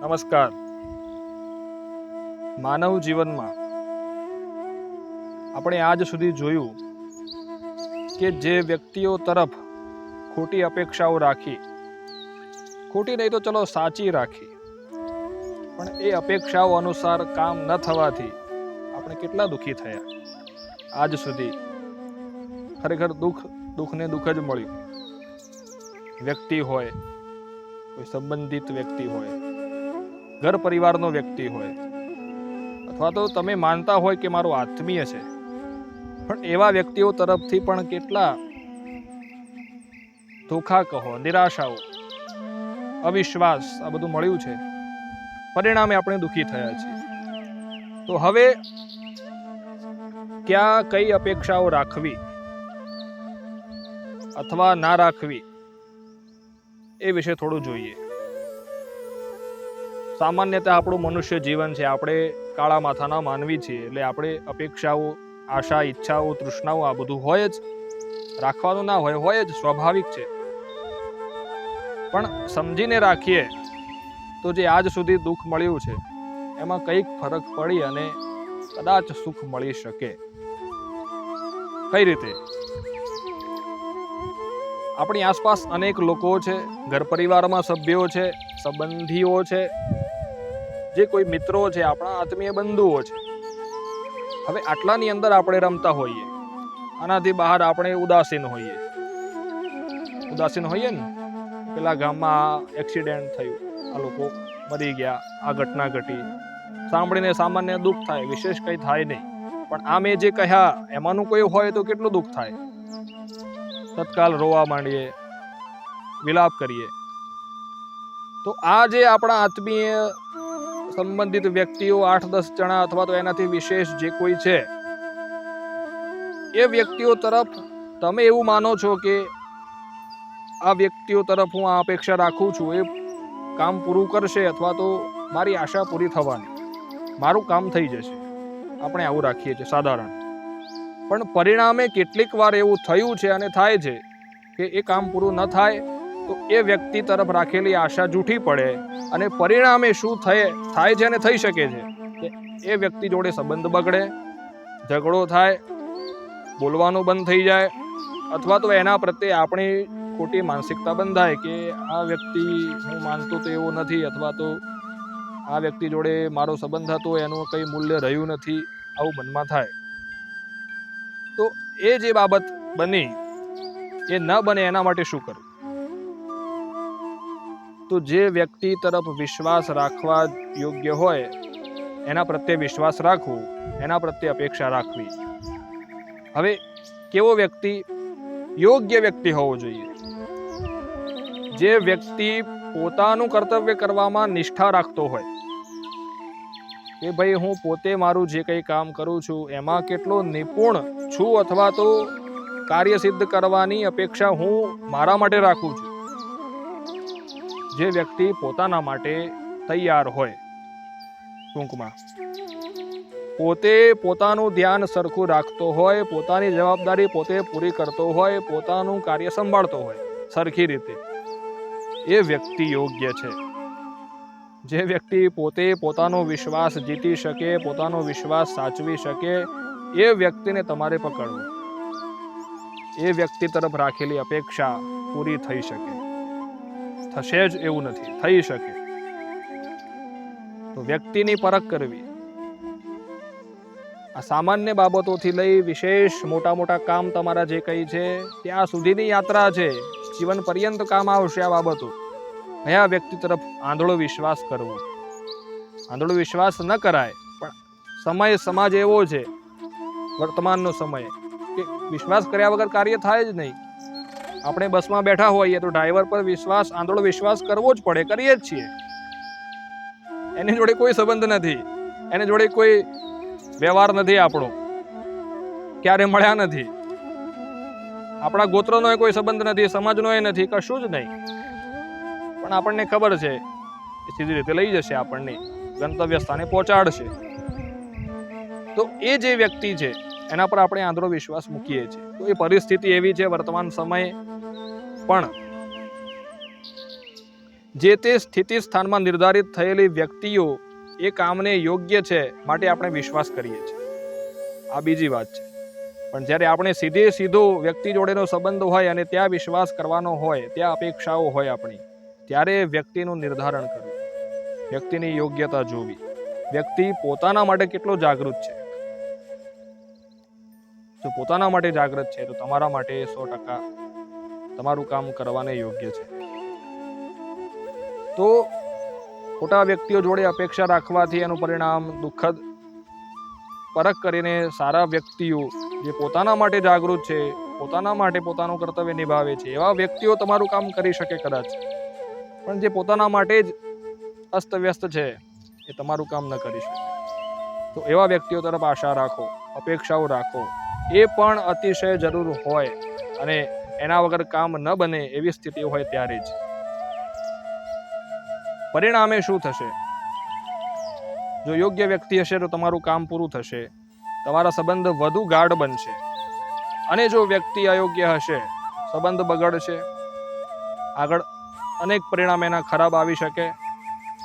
નમસ્કાર. માનવ જીવનમાં આપણે આજ સુધી જોયું કે જે વ્યક્તિઓ તરફ ખોટી અપેક્ષાઓ રાખી, ખોટી નહીં તો ચલો સાચી રાખી, પણ એ અપેક્ષાઓ અનુસાર કામ ન થવાથી આપણે કેટલા દુઃખી થયા. આજ સુધી ખરેખર દુઃખ, દુઃખને દુઃખ જ મળ્યું. વ્યક્તિ હોય, કોઈ સંબંધિત વ્યક્તિ હોય ઘર પરિવારનો વ્યક્તિ હોય. અથવા તો તમે માનતા હોય કે મારો આત્મીય છે. પણ એવા વ્યક્તિઓ તરફથી પણ કેટલા ધોખા કહો, નિરાશાઓ, અવિશ્વાસ, આ બધું મળ્યું છે. પરિણામે આપણે દુઃખી થયા છીએ. તો હવે ક્યાં કઈ અપેક્ષાઓ રાખવી અથવા ના રાખવી એ વિશે થોડું જોઈએ. સામાન્યતઃ આપણું મનુષ્ય જીવન છે. આપણે કાળા માથાના માનવી છીએ. એટલે આપણે અપેક્ષાઓ, આશા, ઈચ્છાઓ, તૃષ્ણાઓ આ બધું હોય જ. રાખવાનું ના હોય હોય જ સ્વાભાવિક છે. પણ સમજીને રાખીએ તો જે આજ સુધી દુઃખ મળ્યું છે, એમાં કંઈક ફરક પડી અને કદાચ સુખ મળી શકે. કઈ રીતે? આપણી આસપાસ અનેક લોકો છે ઘર પરિવારમાં સભ્યો છે, સંબંધીઓ છે જે કોઈ મિત્રો છે, આપણા આત્મીય બંધુઓ છે. હવે આટલાની અંદર આપણે રમતા હોઈએ. આનાથી બહાર આપણે ઉદાસીન હોઈએ. ઉદાસીન હોઈએ ને, પેલા ગામમાં એક્સિડન્ટ થયું. આ લોકો મરી ગયા, આ ઘટના ઘટી. સાંભળીને સામાન્ય દુઃખ થાય, વિશેષ કંઈ થાય નહીં. પણ આ મેં જે કહ્યા, એમાંનું કોઈ હોય તો કેટલું દુઃખ થાય? તત્કાલ રોવા માંડીએ, વિલાપ કરીએ. તો આ જે આપણા આત્મીય સંબંધિત વ્યક્તિઓ આઠ, દસ જણા અથવા તો એનાથી વિશેષ જે કોઈ છે, એ વ્યક્તિઓ તરફ તમે એવું માનો છો કે આ વ્યક્તિઓ તરફ હું આ અપેક્ષા રાખું છું, એ કામ પૂરું કરશે અથવા તો મારી આશા પૂરી થવાની. મારું કામ થઈ જશે. આપણે આવું રાખીએ છીએ, સાધારણ. પણ પરિણામે કેટલીક વાર એવું થયું છે અને થાય છે કે એ કામ પૂરું ન થાય તો એ વ્યક્તિ તરફ રાખેલી આશા જૂઠી પડે અને પરિણામે શું થાય થાય છે અને થઈ શકે છે કે એ વ્યક્તિ જોડે સંબંધ બગડે, ઝઘડો થાય, બોલવાનું બંધ થઈ જાય, અથવા તો એના પ્રત્યે આપણી ખોટી માનસિકતા બંધાય કે આ વ્યક્તિ હું માનતો તો એવો નથી અથવા તો આ વ્યક્તિ જોડે મારો સંબંધ હતો, એનું કંઈ મૂલ્ય રહ્યું નથી, આવું મનમાં થાય. તો એ જે બાબત બની, એ ન બને એના માટે શું કરવું? તો જે વ્યક્તિ તરફ વિશ્વાસ રાખવા યોગ્ય હોય, એના પ્રત્યે વિશ્વાસ રાખવો, એના પ્રત્યે અપેક્ષા રાખવી. હવે, કેવો વ્યક્તિ? યોગ્ય વ્યક્તિ હોવો જોઈએ. જે વ્યક્તિ પોતાનું કર્તવ્ય કરવામાં નિષ્ઠા રાખતો હોય, કે ભાઈ હું પોતે મારું જે કંઈ કામ કરું છું, એમાં કેટલો નિપુણ છું અથવા તો કાર્ય સિદ્ધ કરવાની અપેક્ષા હું મારા માટે રાખું છું? જે વ્યક્તિ પોતાના માટે તૈયાર હોય. ટૂંકમાં. પોતે પોતાનું ધ્યાન સરખું રાખતો હોય, પોતાની જવાબદારી પોતે પૂરી કરતો હોય, પોતાનું કાર્ય સંભાળતો હોય, સરખી રીતે. એ વ્યક્તિ યોગ્ય છે. જે વ્યક્તિ પોતે પોતાનો વિશ્વાસ જીતી શકે, પોતાનો વિશ્વાસ સાચવી શકે, એ વ્યક્તિને તમારે પકડવું. એ વ્યક્તિ તરફ રાખેલી અપેક્ષા પૂરી થઈ શકે. થશે જ એવું નથી. થઈ શકે. તો વ્યક્તિની પરખ કરવી. આ સામાન્ય બાબતોથી લઈ વિશેષ મોટા મોટા કામ તમારા જે કંઈ છે, ત્યાં સુધીની યાત્રા છે. જીવન પર્યંત કામ આવશે આ બાબતો. કયા વ્યક્તિ તરફ આંધળો વિશ્વાસ કરવો. આંધળો વિશ્વાસ ન કરાય, પણ સમય સમાજ એવો છે, વર્તમાનનો સમય, કે વિશ્વાસ કર્યા વગર કાર્ય થાય જ નહીં. આપણે બસમાં બેઠા હોઈએ તો ડ્રાઈવર પર વિશ્વાસ, આંધળો વિશ્વાસ કરવો જ પડે, કરીએ જ છીએ. એની જોડે કોઈ સંબંધ નથી. એની જોડે કોઈ વ્યવહાર નથી આપણો. ક્યારે મળ્યા નથી. આપણા ગોત્રનો કોઈ સંબંધ નથી, સમાજનો એ નથી, કશું જ નહીં. પણ આપણને ખબર છે, એ સીધી રીતે લઈ જશે આપણને ગંતવ્ય સ્થાને પહોંચાડશે. તો એ જે વ્યક્તિ છે એના પર આપણે આંધળો વિશ્વાસ મૂકીએ છીએ. તો એ પરિસ્થિતિ એવી છે વર્તમાન સમયે. પણ જે તે સ્થિતિ સ્થાનમાં નિર્ધારિત થયેલી વ્યક્તિઓ એ કામને યોગ્ય છે માટે આપણે વિશ્વાસ કરીએ છીએ. આ બીજી વાત છે. પણ જ્યારે આપણે સીધે સીધો વ્યક્તિ જોડેનો સંબંધ હોય અને ત્યાં વિશ્વાસ કરવાનો હોય, ત્યાં અપેક્ષાઓ હોય આપણી, ત્યારે વ્યક્તિનું નિર્ધારણ કરવું, વ્યક્તિની યોગ્યતા જોવી. વ્યક્તિ પોતાના માટે કેટલો જાગૃત છે? જો પોતાના માટે જાગૃત છે, તો તમારા માટે સો ટકા તમારું કામ કરવાને યોગ્ય છે. તો ખોટા વ્યક્તિઓ જોડે અપેક્ષા રાખવાથી એનું પરિણામ દુઃખદ, પરખ કરીને સારા વ્યક્તિઓ જે પોતાના માટે જાગૃત છે, પોતાના માટે પોતાનું કર્તવ્ય નિભાવે છે, એવા વ્યક્તિઓ તમારું કામ કરી શકે કદાચ. પણ જે પોતાના માટે જ અસ્તવ્યસ્ત છે, એ તમારું કામ ન કરી શકે. તો એવા વ્યક્તિઓ તરફ આશા રાખો, અપેક્ષાઓ રાખો એ પણ અતિશય જરૂર હોય અને એના વગર કામ ન બને એવી સ્થિતિ હોય ત્યારે જ. પરિણામે શું થશે? જો યોગ્ય વ્યક્તિ હશે તો તમારું કામ પૂરું થશે. તમારા સંબંધ વધુ ગાઢ બનશે. અને જો વ્યક્તિ અયોગ્ય હશે, સંબંધ બગડશે, આગળ અનેક પરિણામ એના ખરાબ આવી શકે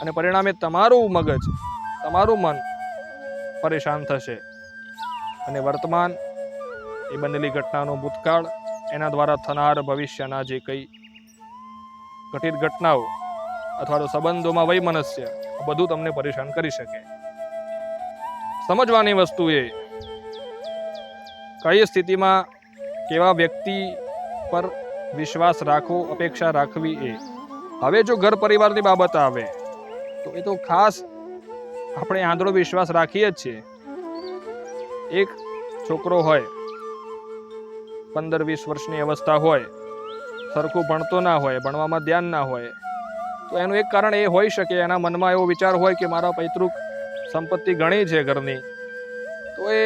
અને પરિણામે તમારું મગજ, તમારું મન પરેશાન થશે. અને વર્તમાન એ બનેલી ઘટનાનો ભૂતકાળ એના દ્વારા થનાર ભવિષ્યના જે કંઈ ઘટિત ઘટનાઓ અથવા તો સંબંધોમાં વૈમનસ્ય બધું તમને પરેશાન કરી શકે. સમજવાની વસ્તુ એ, કઈ સ્થિતિમાં કેવા વ્યક્તિ પર વિશ્વાસ રાખવો, અપેક્ષા રાખવી એ. હવે જો ઘર પરિવારની બાબત આવે, તો એ તો ખાસ આપણે આંધળો વિશ્વાસ રાખીએ જ છીએ. એક છોકરો હોય પંદર વીસ વર્ષની અવસ્થા હોય, સરખું ભણતો ના હોય, ભણવામાં ધ્યાન ના હોય, તો એનું એક કારણ એ હોઈ શકે, એના મનમાં એવો વિચાર હોય કે મારા પૈતૃક સંપત્તિ ઘણી છે ઘરની. તો એ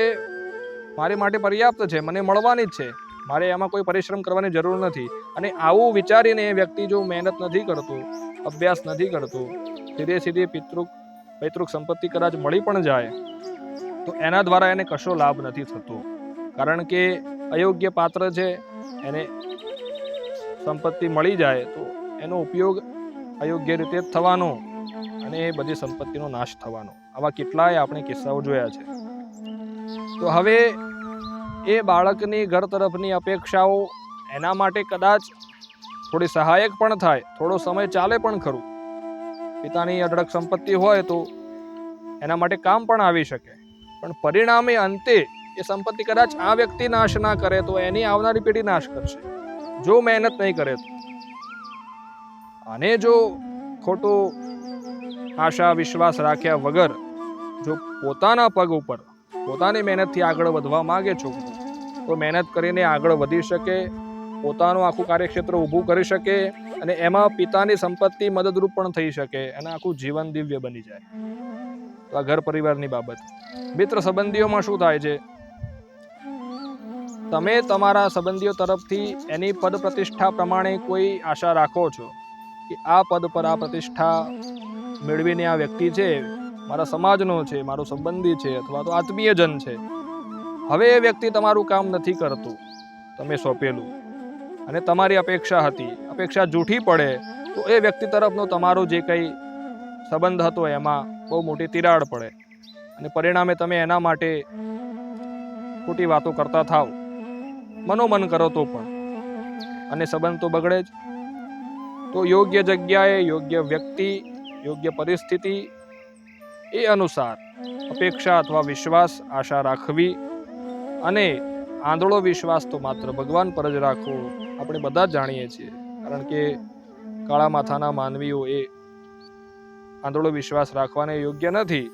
મારી માટે પર્યાપ્ત છે, મને મળવાની જ છે. મારે એમાં કોઈ પરિશ્રમ કરવાની જરૂર નથી. અને આવું વિચારીને એ વ્યક્તિ જો મહેનત નથી કરતું, અભ્યાસ નથી કરતું સીધે સીધી પિતૃક, પૈતૃક સંપત્તિ કદાચ મળી પણ જાય, તો એના દ્વારા એને કશો લાભ નથી થતો. કારણ કે અયોગ્ય પાત્ર છે, એને સંપત્તિ મળી જાય તો એનો ઉપયોગ અયોગ્ય રીતે થવાનો અને એ બધી સંપત્તિનો નાશ થવાનો. આવા કેટલાય આપણે કિસ્સાઓ જોયા છે. તો હવે એ બાળકની ઘર તરફની અપેક્ષાઓ એના માટે કદાચ થોડી સહાયક પણ થાય, થોડો સમય ચાલે પણ ખરું. પિતાની અઢળક સંપત્તિ હોય તો એના માટે કામ પણ આવી શકે. પણ પરિણામે અંતે એ સંપત્તિ કદાચ આ વ્યક્તિ નાશ ના કરે તો એની આવનારી પેઢી નાશ કરશે. જો મહેનત નહીં કરે તો. અને જો ખોટો આશા, વિશ્વાસ રાખ્યા વગર જો પોતાના પગ ઉપર, પોતાની મહેનતથી આગળ વધવા માગે છોકરો તો મહેનત કરીને આગળ વધી શકે, પોતાનું આખું કાર્યક્ષેત્ર ઊભું કરી શકે અને એમાં પિતાની સંપત્તિ મદદરૂપ પણ થઈ શકે અને આખું જીવન દિવ્ય બની જાય. તો આ ઘર પરિવારની બાબત. મિત્ર સંબંધીઓમાં શું થાય છે? તમે તમારા સંબંધીઓ તરફથી એની પદ પ્રતિષ્ઠા પ્રમાણે કોઈ આશા રાખો છો કે આ પદ પર આ પ્રતિષ્ઠા મેળવીને આ વ્યક્તિ છે, મારા સમાજનો છે, મારો સંબંધી છે અથવા તો આત્મીયજન છે? હવે એ વ્યક્તિ તમારું કામ નથી કરતું. તમે સોંપેલું. અને તમારી અપેક્ષા હતી. અપેક્ષા જૂઠી પડે તો એ વ્યક્તિ તરફનો તમારો જે કંઈ સંબંધ હતો એમાં બહુ મોટી તિરાડ પડે. અને પરિણામે તમે એના માટે ખોટી વાતો કરતા થાવ. મનોમન કરો તો પણ. અને સંબંધ તો બગડે જ. તો યોગ્ય જગ્યાએ યોગ્ય વ્યક્તિ, યોગ્ય પરિસ્થિતિ, એ અનુસાર અપેક્ષા અથવા વિશ્વાસ આશા રાખવી અને આંધળો વિશ્વાસ તો માત્ર ભગવાન પર જ રાખવો આપણે બધા જ જાણીએ છીએ. કારણ કે કાળા માથાના માનવીઓ એ આંધળો વિશ્વાસ રાખવાને યોગ્ય નથી.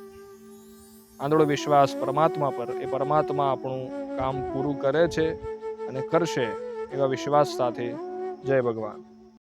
આંધળો વિશ્વાસ પરમાત્મા પર, એ પરમાત્મા આપણું કામ પૂરું કરે છે. અને કરશે એવા વિશ્વાસ સાથે જય ભગવાન.